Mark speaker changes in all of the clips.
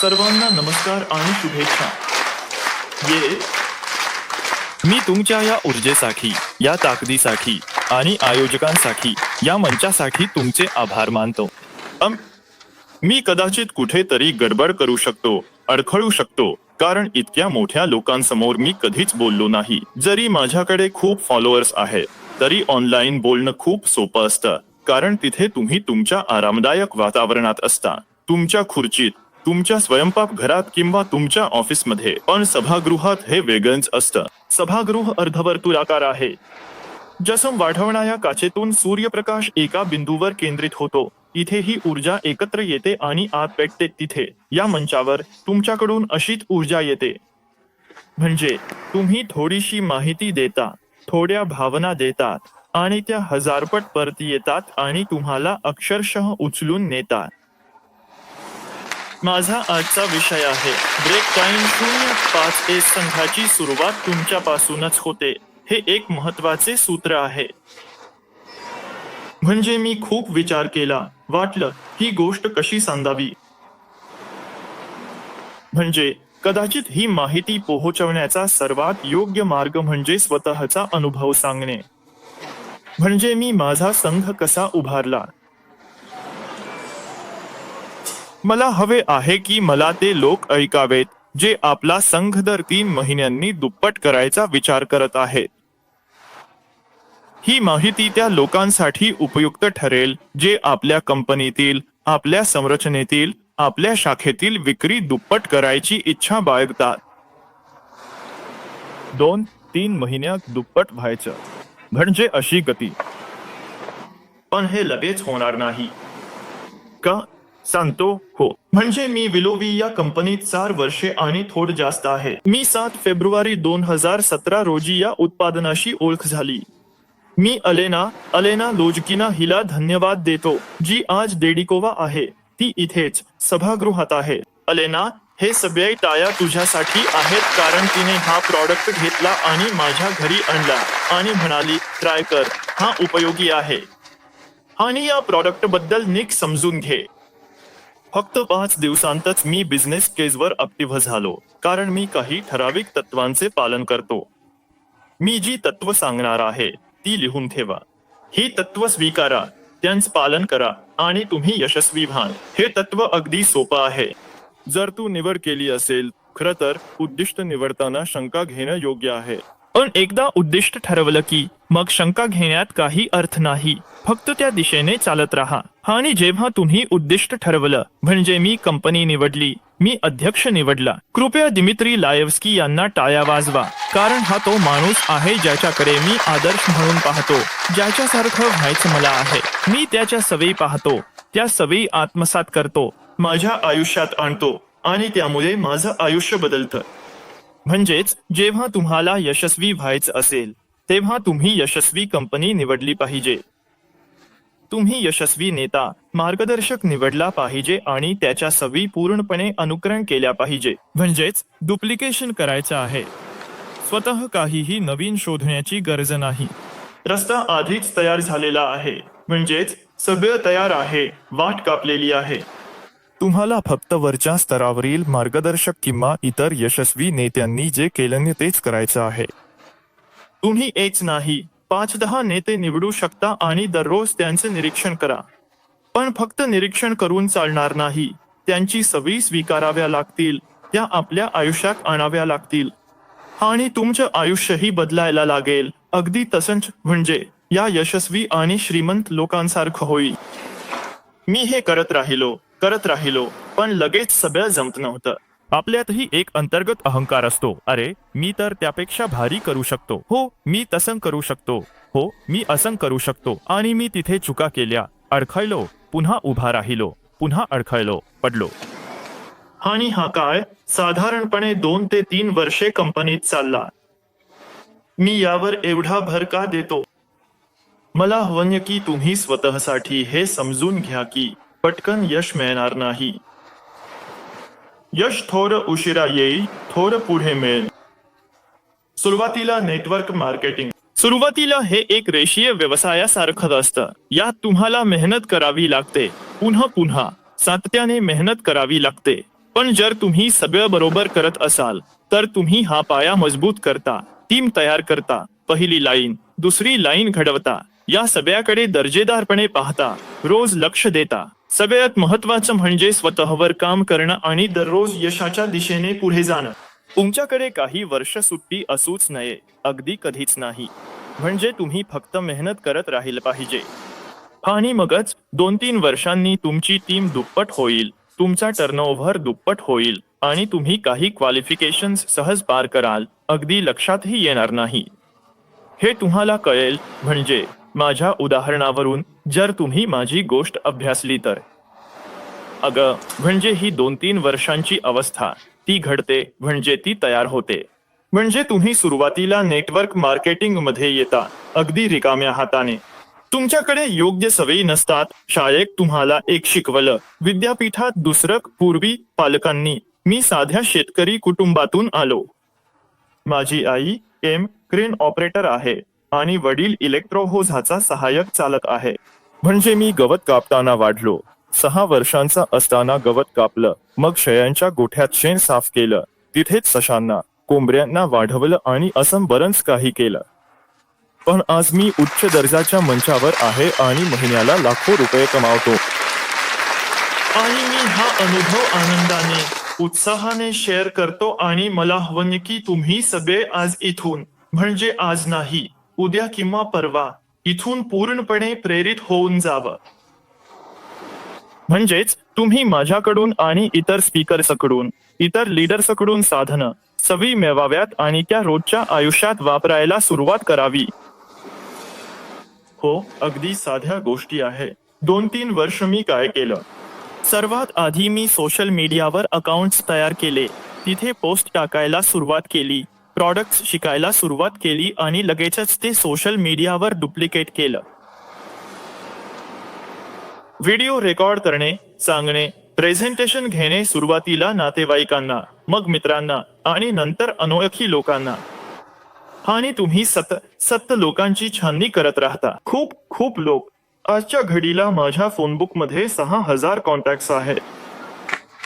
Speaker 1: सर्वांना नमस्कार आणि शुभेच्छा. ये. मी तुमच्या या ऊर्जेसाठी या ताकदीसाठी आणि आयोजकांसाठी या मंचासाठी तुमचे आभार मानतो. मी कदाचित कुठेतरी गडबड करू शकतो अडखळू शकतो कारण इतक्या मोठ्या लोकांसमोर मी कधीच बोललो नाही. जरी माझ्याकडे खूप फॉलोअर्स आहेत तरी ऑनलाईन बोलणं खूप सोपं असतं कारण तिथे तुम्ही तुमच्या आरामदायक वातावरणात असता. तुमच्या खुर्चीत तुमच्या स्वयंपाक घरात किंवा तुमच्या ऑफिसमध्ये. पण सभागृहात हे वेगळंच असतं. सभागृह अर्धवर्तुळाकार आहे. जसं वाढवणाऱ्या काचेतून सूर्यप्रकाश एका बिंदूवर केंद्रित होतो इथे ही ऊर्जा एकत्र येते आणि आत पेटते तिथे. या मंचावर तुमच्याकडून अशीच ऊर्जा येते. म्हणजे तुम्ही थोडीशी माहिती देता थोड्या भावना देतात आणि त्या हजारपट परत येतात आणि तुम्हाला अक्षरशः उचलून नेतात. माझा आजचा विषय आहे. ब्रेक टाइम शून्य पाच ए संघाची सुरुवात तुमच्यापासूनच होते. हे एक महत्त्वाचे सूत्र आहे. म्हणजे मी खूप विचार केला. वाटलं ही गोष्ट कशी सांगावी? म्हणजे कदाचित ही माहिती पोहोचवण्याचा सर्वात योग्य मार्ग म्हणजे स्वतःचा अनुभव सांगणे. म्हणजे मी माझा संघ कसा उभारला? मला हवे आहे की मला ते लोक ऐकावेत जे आपला संघ दर तीन महिन्यांनी दुप्पट करायचा विचार करत आहेत. ही माहिती त्या लोकांसाठी उपयुक्त ठरेल जे आपल्या कंपनीतील आपल्या संरचनेतील आपल्या शाखेतील विक्री दुप्पट करायची इच्छा बाळगतात. दोन तीन महिन्यात दुप्पट व्हायचं. म्हणजे अशी गती. पण हे लगेच होणार नाही. का? सांगतो हो. म्हणजे मी विलोवी या कंपनीत चार वर्षे आणि थोड जास्त आहे. मी सात फेब्रुवारी दोन हजार सतरा रोजी या उत्पादनाशी ओळख झाली. मी अलेना अलेना लोजकिना हिला धन्यवाद देतो जी आज डेडिकोवा आहे. ती इथेच सभागृहात आहे. अलेना हे सगळे टाया तुझ्यासाठी आहेत कारण तिने हा प्रॉडक्ट घेतला आणि माझ्या घरी आणला आणि म्हणाली ट्राय कर हा उपयोगी आहे. आणि या प्रॉडक्टबद्दल नीक समजून घे. फक्त पाच दिवसांतच मी बिझनेस केजवर ऍक्टिव्ह झालो कारण मी काही ठराविक तत्वांचे पालन करतो. मी जी तत्व सांगणार आहे ती लिहून ठेवा. ही तत्व स्वीकारा त्यांचं पालन करा आणि तुम्ही यशस्वी व्हाल. हे तत्व अगदी सोपं आहे. जर तू निवड केली असेल खरं तर उद्दिष्ट निवडताना शंका घेणं योग्य आहे. पण एकदा उद्दिष्ट ठरवलं की मग शंका घेण्यात काही अर्थ नाही. फक्त त्या दिशेने चालत राहा. आणि जेव्हा तुम्ही उद्दिष्ट ठरवलं म्हणजे मी कंपनी निवडली मी अध्यक्ष निवडला कृपया दिमित्री लायवस्की यांना टाळ्या वाजवा कारण हा तो माणूस आहे ज्याच्याकडे मी आदर्श म्हणून पाहतो ज्याच्यासारखं व्हायचं मला आहे. मी त्याच्या सवयी पाहतो त्या सवयी आत्मसात करतो माझ्या आयुष्यात आणतो आणि त्यामुळे माझं आयुष्य बदलतं. म्हणजेच जेव्हा तुम्हाला यशस्वी व्हायचं असेल तेव्हा तुम्ही यशस्वी कंपनी निवडली पाहिजे. तुम्ही यशस्वी नेता मार्गदर्शक निवडला पाहिजे आणि त्याच्या सवी पूर्णपणे अनुकरण केल्या पाहिजे. म्हणजेच डुप्लिकेशन करायचं आहे. स्वतः काहीही नवीन शोधण्याची गरज नाही. रस्ता आधीच तयार झालेला आहे. म्हणजेच सगळं तयार आहे वाट कापलेली आहे. तुम्हाला फक्त वरच्या स्तरावरील मार्गदर्शक किंवा इतर यशस्वी नेत्यांनी जे केलं तेच करायचं आहे. तुम्ही एक नाही पाच दहा नेते निवडू शकता आणि दररोज त्यांचे निरीक्षण करा. पण फक्त निरीक्षण करून चालणार नाही. त्यांची सवयी स्वीकाराव्या लागतील त्या आपल्या आयुष्यात आणाव्या लागतील. आणि तुमचं आयुष्यही बदलायला लागेल. अगदी तसंच म्हणजे या यशस्वी आणि श्रीमंत लोकांसारखं होईल. मी हे करत राहिलो. करत राहिलो पण लगेच सगळं जमत नव्हतं. आपल्यातही एक अंतर्गत अहंकार असतो. अरे मी तर त्यापेक्षा भारी करू शकतो. हो मी तसं करू शकतो. हो मी असं करू शकतो. आणि मी तिथे चुका केल्या. अडखळलो. पुन्हा उभा राहिलो. पुन्हा अडखळलो. पडलो. आणि हा काळ साधारणपणे दोन ते तीन वर्षे कंपनीत चालला. मी यावर एवढा भर का देतो? मला हवं की तुम्ही स्वतःसाठी हे समजून घ्या की पटकन यश मिळणार नाही. यश थोर उशिरा येईल थोर पुढे मिळेल. सुरुवातीला नेटवर्क मार्केटिंग सुरुवातीला हे एक रेषीय व्यवसायासारखं असतं. यात तुम्हाला मेहनत करावी लागते. पुन्हा पुन्हा सातत्याने मेहनत करावी लागते. पण जर तुम्ही सगळं बरोबर करत असाल तर तुम्ही हा पाया मजबूत करता. टीम तयार करता. पहिली लाईन दुसरी लाईन घडवता. या सगळ्याकडे दर्जेदारपणे पाहता रोज लक्ष देता. सगळ्यात महत्वाचं म्हणजे स्वतःवर काम करणं आणि दररोज यशाच्या दिशेने पुढे जाणं. तुमच्याकडे काही वर्ष सुट्टी असूच नये अगदी कधीच नाही. म्हणजे तुम्ही फक्त मेहनत करत राहील पाहिजे. आणि मगच दोन तीन वर्षांनी तुमची टीम दुप्पट होईल तुमचा टर्नओव्हर दुप्पट होईल आणि तुम्ही काही क्वालिफिकेशन सहज पार कराल अगदी लक्षातही येणार नाही. हे तुम्हाला कळेल म्हणजे माझ्या उदाहरणावरून जर तुम्ही माझी गोष्ट अभ्यासली तर. अगं म्हणजे ही दोन तीन वर्षांची अवस्था. ती घडते म्हणजे ती तयार होते. म्हणजे तुम्ही सुरुवातीला नेटवर्क मार्केटिंगमध्ये येता अगदी रिकाम्या हाताने. तुमच्याकडे योग्य सवयी नसतात शाळेत तुम्हाला एक शिकवलं विद्यापीठात दुसरं पूर्वी पालकांनी. मी साध्या शेतकरी कुटुंबातून आलो. माझी आई एम क्रेन ऑपरेटर आहे. आणि वडील इलेक्ट्रोहोझाचा सहाय्यक चालक आहे. म्हणजे मी गवत कापताना वाढलो. सहा वर्षांचा असताना गवत कापलं. मग शेळ्यांच्या गोठ्यात शेण साफ केलं. तिथेच सशांना कोंबड्यांना वाढवलं आणि असं बरंच काही केलं. पण आज मी उच्च दर्जाच्या मंचावर आहे आणि महिन्याला लाखो रुपये कमावतो. आणि मी हा अनुभव आनंदाने उत्साहाने शेअर करतो आणि मला हवं की तुम्ही सगळे आज इथून म्हणजे आज नाही उद्या किंवा परवा इथून पूर्णपणे प्रेरित होऊन जावं. म्हणजेच तुम्ही माझ्याकडून आणि इतर स्पीकर्सकडून इतर लीडर्सकडून साधनं सवी मिळवाव्यात आणि त्या रोजच्या आयुष्यात वापरायला सुरुवात करावी. हो अगदी साध्या गोष्टी आहे. दोन तीन वर्ष मी काय केलं? सर्वात आधी मी सोशल मीडियावर अकाउंट्स तयार केले. तिथे पोस्ट टाकायला सुरुवात केली. प्रॉडक्ट्स शिकायला सुरुवात केली आणि लगेचच ते सोशल मीडियावर डुप्लिकेट केलं. व्हिडिओ रेकॉर्ड करणे सांगणे प्रेझेंटेशन घेणे सुरुवातीला नातेवाईकांना मग मित्रांना आणि नंतर अनोळखी लोकांना. आणि तुम्ही सत सत्त लोकांची छाननी करत राहता. खूप खूप लोक. आजच्या घडीला माझ्या फोनबुकमध्ये सहा हजार कॉन्टॅक्ट आहेत.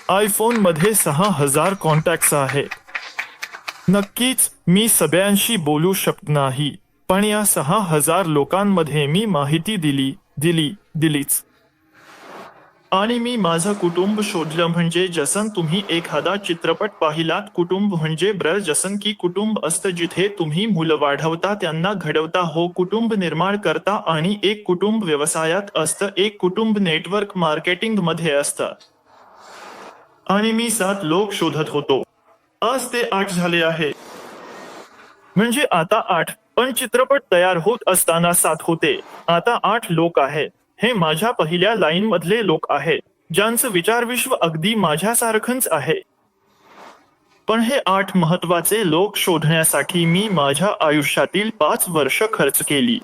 Speaker 1: आयफोनमध्ये सहा हजार कॉन्टॅक्ट आहेत. नक्कीच मी सगळ्यांशी बोलू शकत नाही पण या सहा हजार लोकांमध्ये मी माहिती दिली दिली दिलीच. आणि मी माझं कुटुंब शोधलं म्हणजे जसन तुम्ही एखादा चित्रपट पाहिलात कुटुंब म्हणजे ब्र जसन की कुटुंब असतं जिथे तुम्ही मुलं वाढवता त्यांना घडवता हो कुटुंब निर्माण करता आणि एक कुटुंब व्यवसायात असतं एक कुटुंब नेटवर्क मार्केटिंगमध्ये असतं. आणि मी सात लोक शोधत होतो. आज ते आठ झाले आहे. म्हणजे आता आठ पण चित्रपट तयार होत असताना सात होते. आता आठ लोक आहेत हे माझ्या पहिल्या लाईन मधले लोक आहेत ज्यांचं विचार विश्व अगदी माझ्यासारखंच आहे. पण हे आठ महत्त्वाचे लोक शोधण्यासाठी मी माझ्या आयुष्यातील पाच वर्ष खर्च केली.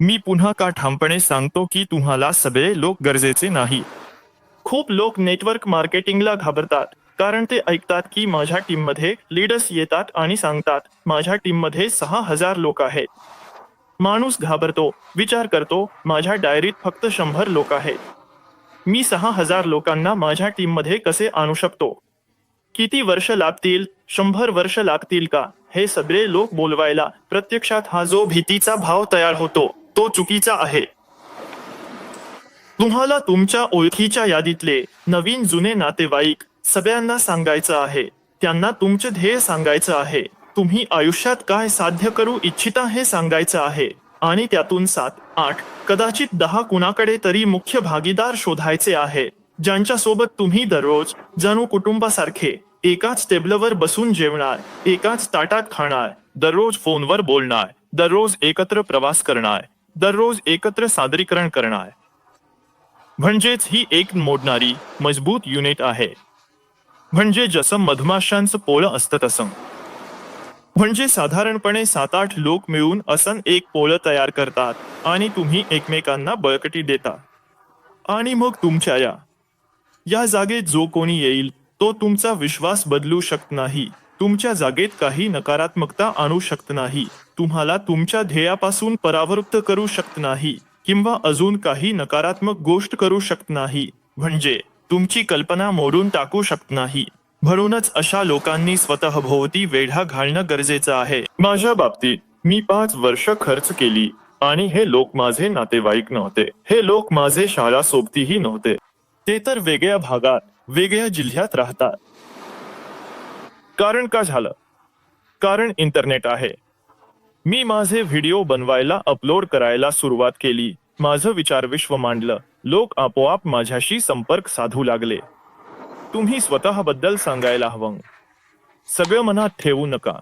Speaker 1: मी पुन्हा का ठामपणे सांगतो की तुम्हाला सगळे लोक गरजेचे नाही. खूप लोक नेटवर्क मार्केटिंगला घाबरतात. कारण ते ऐकतात की माझ्या टीममध्ये लीडर्स येतात आणि सांगतात माझ्या टीममध्ये सहा हजार लोक आहेत. माणूस घाबरतो विचार करतो माझ्या डायरीत फक्त शंभर लोक आहेत. मी सहा हजार लोकांना माझ्या टीममध्ये कसे आणू शकतो? किती वर्ष लागतील शंभर वर्ष लागतील का? हे सगळे लोक बोलवायला प्रत्यक्षात हा जो भीतीचा भाव तयार होतो तो चुकीचा आहे. तुम्हाला तुमच्या ओळखीच्या यादीतले नवीन जुने नातेवाईक सगळ्यांना सांगायचं आहे. त्यांना तुमचे ध्येय सांगायचं आहे. तुम्ही आयुष्यात काय साध्य करू इच्छिता हे सांगायचं आहे. आणि त्यातून सात आठ कदाचित दहा कुणाकडे तरी मुख्य भागीदार शोधायचे आहे. ज्यांच्या सोबत तुम्ही दररोज जणू कुटुंबासारखे एकाच टेबलवर बसून जेवणार एकाच ताटात खाणार दररोज फोनवर बोलणार दररोज एकत्र प्रवास करणार दररोज एकत्र सादरीकरण करणार. म्हणजेच ही एक मोडणारी मजबूत युनिट आहे. म्हणजे जसं मधमाशांचं पोळं असतं तसं. म्हणजे साधारणपणे सात आठ लोक मिळून असं एक पोळं तयार करतात आणि तुम्ही एकमेकांना बळकटी देता. आणि मग तुमच्या या. या जागेत जो कोणी येईल तो तुमचा विश्वास बदलू शकत नाही. तुमच्या जागेत काही नकारात्मकता आणू शकत नाही. तुम्हाला तुमच्या ध्येयापासून परावृत्त करू शकत नाही किंवा अजून काही नकारात्मक गोष्ट करू शकत नाही. म्हणजे तुमची कल्पना मोडून टाकू शकत नाही. म्हणूनच अशा लोकांनी स्वतःभोवती वेढा घालणं गरजेचं आहे. माझ्या बाबतीत मी पाच वर्ष खर्च केली आणि हे लोक माझे नातेवाईक नव्हते. हे लोक माझे शाळा सोबतीही नव्हते. ते तर वेगळ्या भागात वेगळ्या जिल्ह्यात राहतात. कारण का झालं? कारण इंटरनेट आहे. मी माझे व्हिडिओ बनवायला अपलोड करायला सुरुवात केली. माझं विचार विश्व मांडलं. लोक आपोआप माझ्याशी संपर्क साधू लागले. तुम्ही स्वतःबद्दल सांगायला हवं. सगळं मनात ठेवू नका.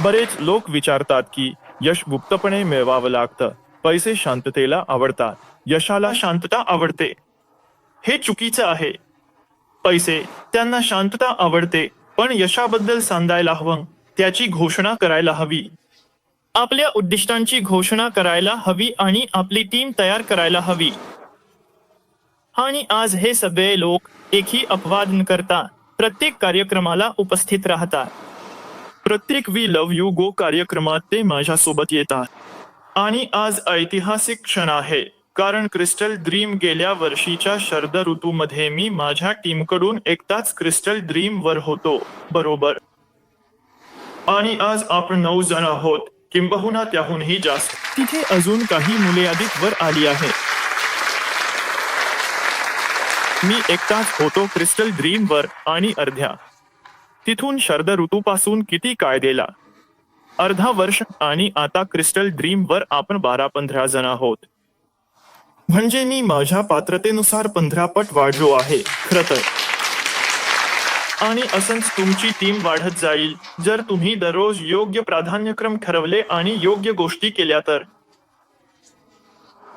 Speaker 1: बरेच लोक विचारतात की यश गुप्तपणे मिळवावं लागतं. पैसे शांततेला आवडतात. यशाला शांतता आवडते. हे चुकीचं आहे. पैसे त्यांना शांतता आवडते पण यशाबद्दल सांगायला हवं त्याची घोषणा करायला हवी. आपल्या उद्दिष्टांची घोषणा करायला हवी आणि आपली टीम तयार करायला हवी. आणि आज हे सगळे लोक एकही अपवाद न करता प्रत्येक कार्यक्रमाला उपस्थित राहतात. प्रत्येक वी लव यू गो कार्यक्रमात ते माझ्यासोबत येतात. आणि आज ऐतिहासिक क्षण आहे कारण क्रिस्टल ड्रीम गेल्या वर्षीच्या शरद ऋतूमध्ये मी माझ्या टीमकडून एकटाच क्रिस्टल ड्रीम वर होतो बरोबर? आणि आज आपण नऊ जण आहोत किंबहुना त्याहूनही जास्त. तिथे अजून काही मुले अधिक वर आली आहेत. मी एकटाच होतो क्रिस्टल ड्रीम वर आणि अर्ध्या. तिथून शरद ऋतूपासून किती काळ गेला? अर्धा वर्ष आणि आता क्रिस्टल ड्रीम वर आपण बारा पंधरा जण आहोत. म्हणजे मी माझ्या पात्रतेनुसार पंधरा पट वाढलो आहे खर तर. आणि असंच तुमची टीम वाढत जाईल. जर तुम्ही दररोज योग्य प्राधान्यक्रम ठरवले आणि योग्य गोष्टी केल्या तर?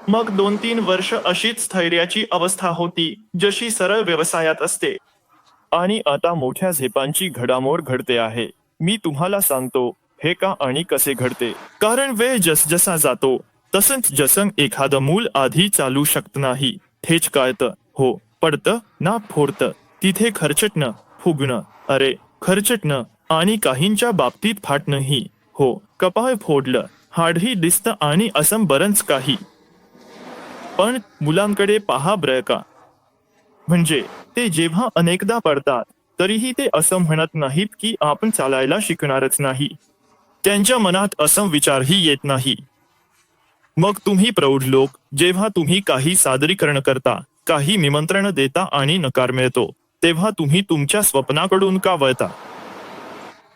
Speaker 1: मग दोन तीन वर्ष अशीच स्थैर्याची अवस्था होती जशी सरळ व्यवसायात असते. आणि आता मोठ्या झेपांची घडामोड घडते आहे. मी तुम्हाला सांगतो हे का आणि कसे घडते? कारण वेळ जसजसा जातो तसंच जसं एखादं मूल आधी चालू शकत नाही. थेच कळतं हो पडतं ना फोडतं तिथे खर्चटणं फुगणं अरे खर्चटणं आणि काहींच्या बाबतीत फाटणंही हो कपाळ फोडलं हाडही दिसतं आणि असं बरंच काही. पण मुलांकडे पहा बर का. म्हणजे ते जेव्हा अनेकदा पडतात तरीही ते असं म्हणत नाहीत की आपण चालायला शिकणारच नाही. त्यांच्या मनात असं विचारही येत नाही. मग तुम्ही प्रौढ लोक जेव्हा तुम्ही काही सादरीकरण करता काही निमंत्रण देता आणि नकार मिळतो तेव्हा तुम्ही तुमच्या स्वप्नाकडून का वळता?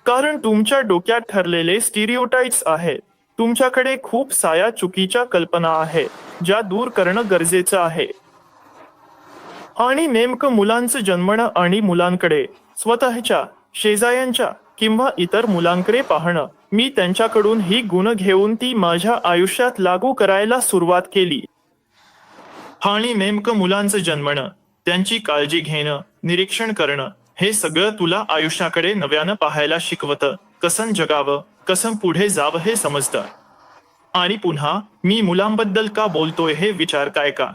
Speaker 1: कारण तुमच्या डोक्यात ठरलेले स्टिरिओटाईप्स आहेत. तुमच्याकडे खूप साया चुकीच्या कल्पना आहेत ज्या दूर करणं गरजेचं आहे. आणि नेमकं मुलांचं जन्मणं आणि मुलांकडे स्वतःच्या शेजाऱ्यांच्या किंवा इतर मुलांकडे पाहणं. मी त्यांच्याकडून ही गुण घेऊन ती माझ्या आयुष्यात लागू करायला सुरुवात केली. आणि नेमकं मुलांचं जन्मणं त्यांची काळजी घेणं निरीक्षण करणं हे सगळं तुला आयुष्याकडे नव्यानं पाहायला शिकवतं. कसं जगावं? कसं पुढे जावं हे समजतं. आणि पुन्हा मी मुलांबद्दल का बोलतोय हे विचार काय का?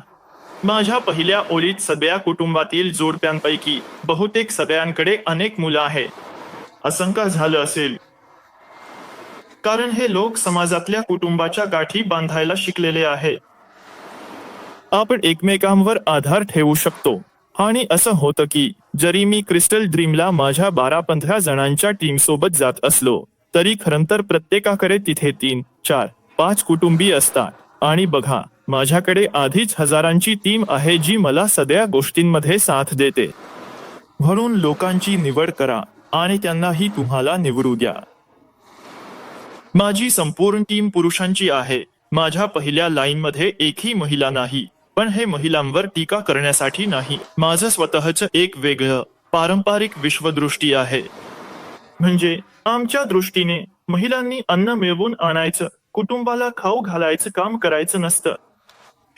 Speaker 1: माझ्या पहिल्या ओळीत सगळ्या कुटुंबातील जोडप्यांपैकी बहुतेक सगळ्यांकडे अनेक मुलं आहेत असं का झालं असेल. कारण हे लोक समाजातल्या कुटुंबाच्या गाठी बांधायला शिकलेले आहेत आपण एकमेकांवर आधार ठेवू शकतो. आणि असं होतं की जरी मी क्रिस्टल ड्रीमला माझ्या बारा पंधरा जणांच्या टीम सोबत जात असलो तरी खरं तर प्रत्येकाकडे तिथे तीन चार पाच कुटुंबी असतात. आणि बघा माझ्याकडे आधीच हजारांची टीम आहे जी मला सगळ्या गोष्टींमध्ये साथ देते. म्हणून लोकांची निवड करा आणि त्यांनाही तुम्हाला निवडू द्या. माझी संपूर्ण टीम पुरुषांची आहे. माझ्या पहिल्या लाईन मध्ये एकही महिला नाही. पण हे महिलांवर टीका करण्यासाठी नाही. माझं स्वतःच एक वेगळं पारंपरिक विश्वदृष्टी आहे. म्हणजे आमच्या दृष्टीने महिलांनी अन्न मिळवून आणायचं कुटुंबाला खाऊ घालायचं काम करायचं नसतं.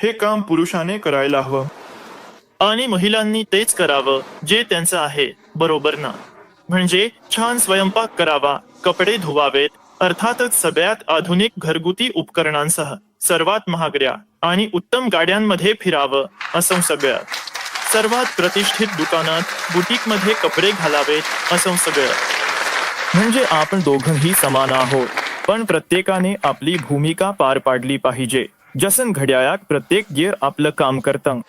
Speaker 1: हे काम पुरुषाने करायला हवं. आणि महिलांनी तेच करावं जे त्यांचं आहे बरोबर ना? म्हणजे छान स्वयंपाक करावा कपडे धुवावेत अर्थातच सगळ्यात आधुनिक घरगुती उपकरणांसह सर्वात महागड्या आणि उत्तम गाड्यांमध्ये फिरावं असं सगळं. सर्वात प्रतिष्ठित दुकानात बुटीकमध्ये कपडे घालावेत असं सगळं. म्हणजे आपण दोघंही समान आहोत. पण प्रत्येकाने आपली भूमिका पार पाडली पाहिजे. जसन घड्याळात प्रत्येक गिअर आपलं काम करतं.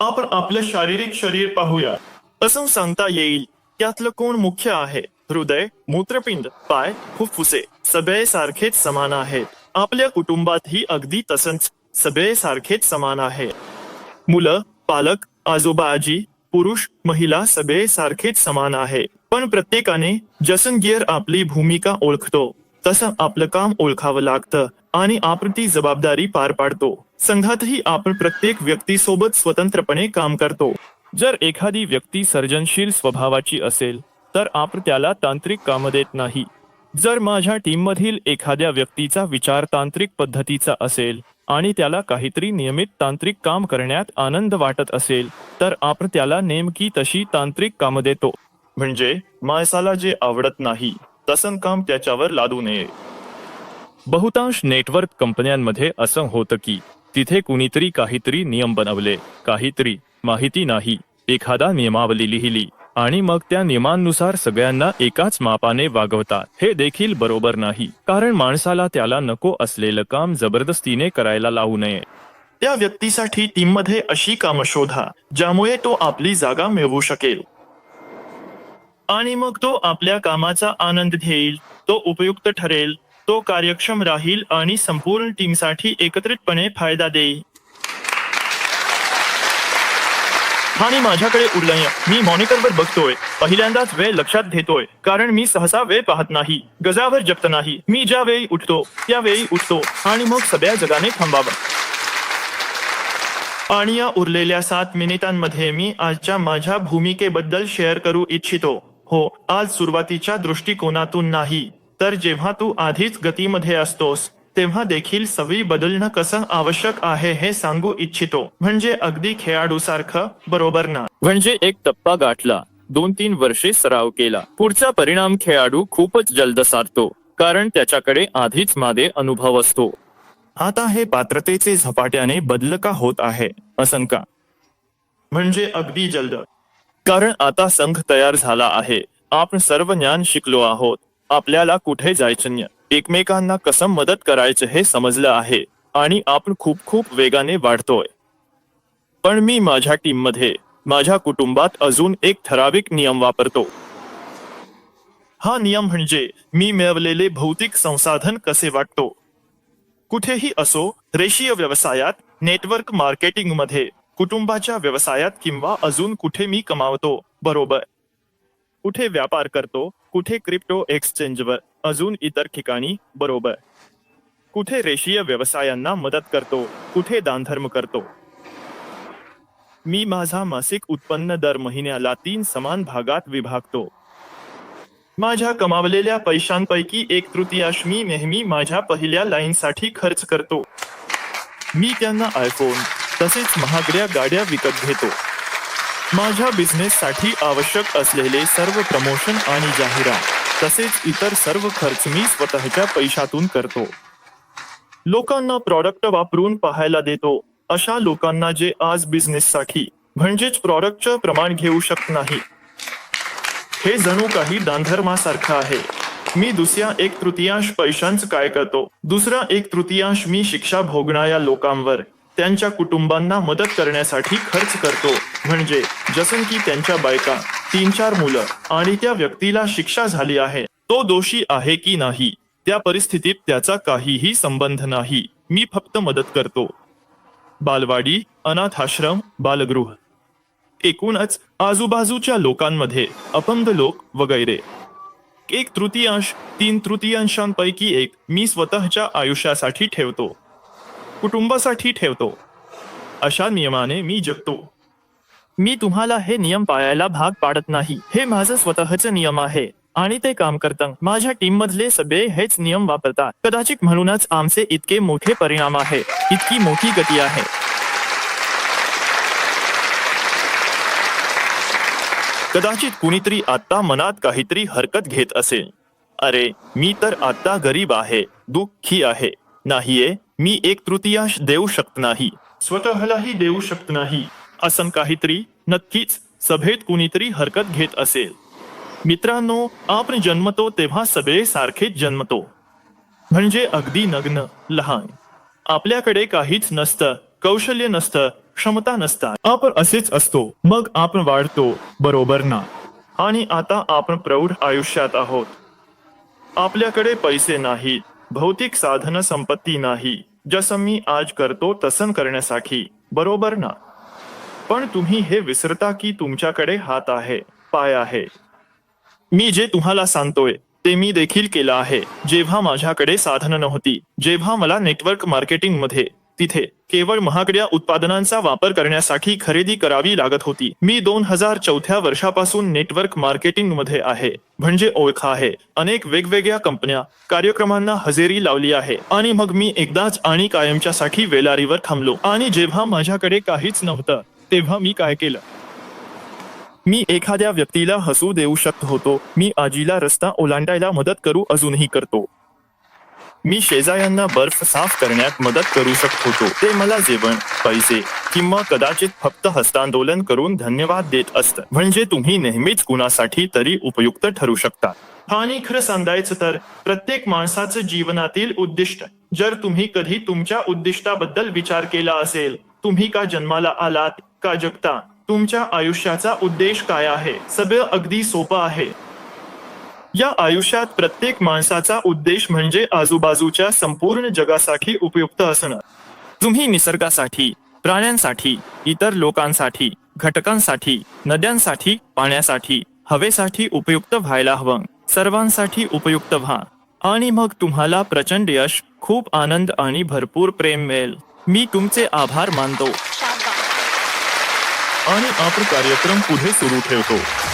Speaker 1: आपण आपलं शारीरिक शरीर पाहूया. असं सांगता येईल त्यातलं कोण मुख्य आहे? हृदय मूत्रपिंड पाय फुफ्फुसे सगळे सारखेच समान आहेत. आपल्या कुटुंबातही अगदी तसंच सगळे सारखेच समान आहे. मुलं पालक आजोबा आजी पुरुष महिला सगळे सारखेच समान आहे. पण प्रत्येकाने जसन गिअर आपली भूमिका ओळखतो तसं आपलं काम ओळखावं लागतं आणि आपण ती जबाबदारी पार पाडतो. संघातही आपण प्रत्येक व्यक्तीसोबत स्वतंत्रपणे काम करतो. जर एखादी व्यक्ती सर्जनशील स्वभावाची असेल तर आपण त्याला तांत्रिक काम देत नाही. जर माझ्या टीम मधील एखाद्या व्यक्तीचा विचार तांत्रिक पद्धतीचा असेल आणि त्याला काहीतरी नियमित तांत्रिक काम करण्यात आनंद वाटत असेल तर आपण त्याला नेमकी तशी तांत्रिक काम देतो. म्हणजे माणसाला जे आवडत नाही तसं काम त्याच्यावर लादू नये. बहुतांश नेटवर्क कंपन्यांमध्ये असं होतं की तिथे कुणीतरी काहीतरी नियम बनवले काहीतरी माहिती नाही एखादा नियमावली लिहिली आणि मग त्या नियमांनुसार सगळ्यांना एकाच मापाने वागवतात हे देखील बरोबर नाही कारण माणसाला त्याला नको असलेलं काम जबरदस्तीने करायला लावू नये. त्या व्यक्तीसाठी टीममध्ये अशी कामं शोधा ज्यामुळे तो आपली जागा मिळवू शकेल. आणि मग तो आपल्या कामाचा आनंद घेईल तो उपयुक्त ठरेल तो कार्यक्षम राहील आणि संपूर्ण टीमसाठी एकत्रितपणे फायदा देईल. आणि माझ्याकडे उरलंय. मी मॉनिटरवर बघतोय. पहिल्यांदाच वेळ लक्षात घेतोय. कारण मी सहसा वेळ पाहत नाही. गजावर जपत नाही. मी ज्या वेळी उठतो त्यावेळी उठतो. आणि मग सगळ्या जगाने थांबावं. आणि या उरलेल्या सात मिनिटांमध्ये मी आजच्या माझ्या भूमिकेबद्दल शेअर करू इच्छितो. हो आज सुरुवातीच्या दृष्टिकोनातून नाही. तर जेव्हा तू आधीच गतीमध्ये असतोस तेव्हा देखील सवयी बदलणं कसं आवश्यक आहे हे सांगू इच्छितो. म्हणजे अगदी खेळाडूसारखं बरोबर ना? म्हणजे एक टप्पा गाठला दोन तीन वर्षे सराव केला. पुढचा परिणाम खेळाडू खूपच जलद साधतो कारण त्याच्याकडे आधीच मागे अनुभव असतो. आता हे पात्रतेचे झपाट्याने बदल का होत आहे? असं का? म्हणजे अगदी जलद. कारण आता संघ तयार झाला आहे. आपण सर्व ज्ञान शिकलो आहोत. आपल्याला कुठे जायचं नाही. एकमेकांना कसं मदत करायचं हे समजलं आहे. आणि आपण खूप खूप वेगाने वाढतोय. पण मी माझ्या टीममध्ये माझ्या कुटुंबात अजून एक ठराविक नियम वापरतो. हा नियम म्हणजे मी मिळवलेले भौतिक संसाधन कसे वाटतो? कुठेही असो रेषीय व्यवसायात नेटवर्क मार्केटिंगमध्ये कुटुंबाच्या व्यवसायात किंवा अजून कुठे मी कमावतो? बरोबर. कुठे व्यापार करतो? कुठे क्रिप्टो एक्सचेंजवर अजून इतर ठिकाणी? बरोबर. कुठे रेषीय व्यवसायांना मदत करतो? कुठे दानधर्म करतो? मी माझा मासिक उत्पन्न दर महिन्याला तीन समान भागात विभागतो. माझ्या कमावलेल्या पैशांपैकी एक तृतीयांश मी नेहमी माझ्या पहिल्या लाईनसाठी खर्च करतो. मी त्यांना आयफोन तसेच महागड्या गाड्या विकत घेतो. माझ्या बिझनेससाठी आवश्यक असलेले सर्व प्रमोशन आणि जाहिरात तसेच इतर सर्व खर्च मी स्वतःच्या पैशातून करतो. लोकांना प्रॉडक्ट वापरून पाहायला देतो. अशा लोकांना जे आज बिझनेससाठी म्हणजेच प्रॉडक्टचं प्रमाण घेऊ शकत नाही. हे जणू काही दानधर्मासारखं आहे. मी दुसऱ्या एक तृतीयांश पैशांच काय करतो? दुसरा एक तृतीयांश मी शिक्षा भोगणाऱ्या लोकांवर. त्यांच्या कुटुंबांना मदत करण्यासाठी खर्च करतो. म्हणजे जसं की त्यांच्या बायका तीन चार मुलं आणि त्या व्यक्तीला शिक्षा झाली आहे. तो दोषी आहे की नाही? त्या परिस्थितीत त्याचा काहीही संबंध नाही. मी फक्त मदत करतो. बालवाडी अनाथाश्रम बालगृह. एकूणच आजूबाजूच्या लोकांमध्ये अपंग लोक वगैरे. एक तृतीयांश तीन तृतीयांशांपैकी एक मी स्वतःच्या आयुष्यासाठी ठेवतो. कुटुंबासाठी ठेवतो. अशा नियमाने मी जगतो. मी तुम्हाला हे नियम पाळायला भाग पाडत नाही. हे माझं स्वतःच नियम आहे आणि ते काम करतं. माझ्या टीम मधले सगळे हेच नियम वापरतात. कदाचित म्हणूनच आमचे इतके मोठे परिणाम आहे. इतकी मोठी गती आहे. कदाचित कुणीतरी आता मनात काहीतरी हरकत घेत असेल. अरे मी तर आता गरीब आहे दुःखी आहे. नाहीये मी एक तृतीयांश देऊ शकत नाही. स्वतःलाही देऊ शकत नाही. असं काहीतरी नक्कीच सभेत कुणीतरी हरकत घेत असेल. मित्रांनो आपण जन्मतो तेव्हा सगळे सारखेच जन्मतो. म्हणजे अगदी नग्न लहान. आपल्याकडे काहीच नसतं कौशल्य नसतं क्षमता नसतात. आपण असेच असतो मग आपण वाढतो बरोबर ना? आणि आता आपण प्रौढ आयुष्यात आहोत. आपल्याकडे पैसे नाहीत भौतिक साधन संपत्ती नाही. जसं मी आज करतो तसं करण्यासाठी. बरोबर ना? पण तुम्ही हे विसरता की तुमच्याकडे हात आहे पाय आहे. मी जे तुम्हाला सांगतोय ते मी देखील केलं आहे. जेव्हा माझ्याकडे साधनं नव्हती जेव्हा मला नेटवर्क मार्केटिंगमध्ये तिथे केवळ महागड्या उत्पादनांचा वापर करण्यासाठी खरेदी करावी लागत होती. मी दोन हजार चौथ्या वर्षापासून नेटवर्क मार्केटिंगमध्ये आहे म्हणजे ओळख आहे. अनेक वेगवेगळ्या कंपन्या कार्यक्रमांना हजेरी लावली आहे. आणि मग मी एकदाच आणि कायमच्यासाठी वेलारीवर थांबलो. आणि जेव्हा माझ्याकडे काहीच नव्हतं तेव्हा मी काय केलं? मी एखाद्या व्यक्तीला हसू देऊ शकत होतो. मी आजीला रस्ता ओलांडायला मदत करू अजूनही करतो. मी शेजाऱ्यांना बर्फ साफ करण्यात मदत करू शकतो. ते मला जेवण पैसे किंवा कदाचित फक्त हस्तांदोलन करून धन्यवाद देत असत म्हणजे तुम्ही नेहमीच कुणासाठी तरी उपयुक्त ठरू शकता. आणि खरं सांगायचं तर प्रत्येक माणसाचं जीवनातील उद्दिष्ट जर तुम्ही कधी तुमच्या उद्दिष्टाबद्दल विचार केला असेल तुम्ही का जन्माला आलात का जगता तुमच्या आयुष्याचा उद्देश काय आहे सगळं अगदी सोपं आहे. या आयुष्यात प्रत्येक माणसाचा उद्देश म्हणजे आजूबाजूच्या संपूर्ण जगासाठी उपयुक्त असणं. तुम्ही निसर्गासाठी प्राण्यांसाठी इतर लोकांसाठी घटकांसाठी नद्यांसाठी पाण्यासाठी हवेसाठी उपयुक्त व्हायला हवं. सर्वांसाठी उपयुक्त व्हा. आणि मग तुम्हाला प्रचंड यश खूप आनंद आणि भरपूर प्रेम मिळेल. मी तुमचे आभार मानतो. आणि आपण कार्यक्रम पुढे सुरू ठेवतो.